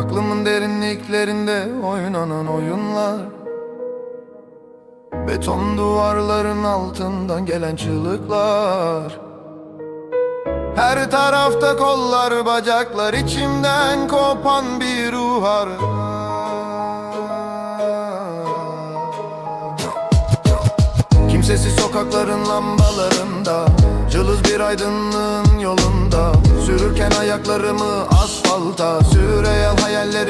Aklımın derinliklerinde oynanan oyunlar. Beton duvarların altından gelen çığlıklar. Her tarafta kollar bacaklar içimden kopan bir ruh Kimsesiz sokakların lambalarında Cılız bir aydınlığın yolunda. Sürürken ayaklarımı asfalta Süreyal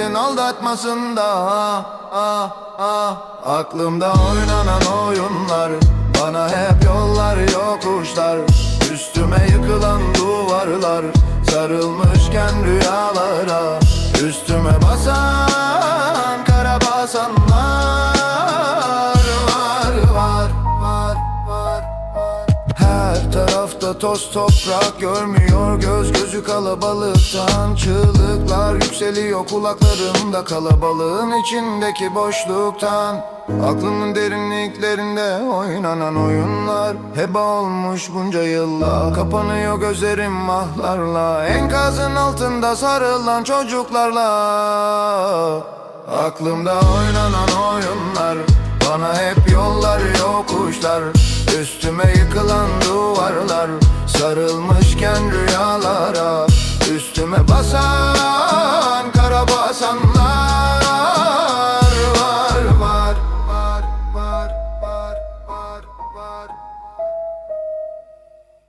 hayallerin aldatmasında ah, ah, ah. Aklımda oynanan oyunlar Bana hep yollar yokuşlar Üstüme yıkılan duvarlar Sarılmışken rüyalara Üstüme basan tarafta toz toprak görmüyor göz gözü kalabalıktan Çığlıklar yükseliyor kulaklarımda kalabalığın içindeki boşluktan. Aklımın derinliklerinde oynanan oyunlar Heba olmuş bunca yılla Kapanıyor gözlerim mahlarla Enkazın altında sarılan çocuklarla. Aklımda oynanan oyunlar Bana hep yollar yokuşlar. Üstüme yıkılan duvarlar Sarılmışken rüyalara Üstüme basan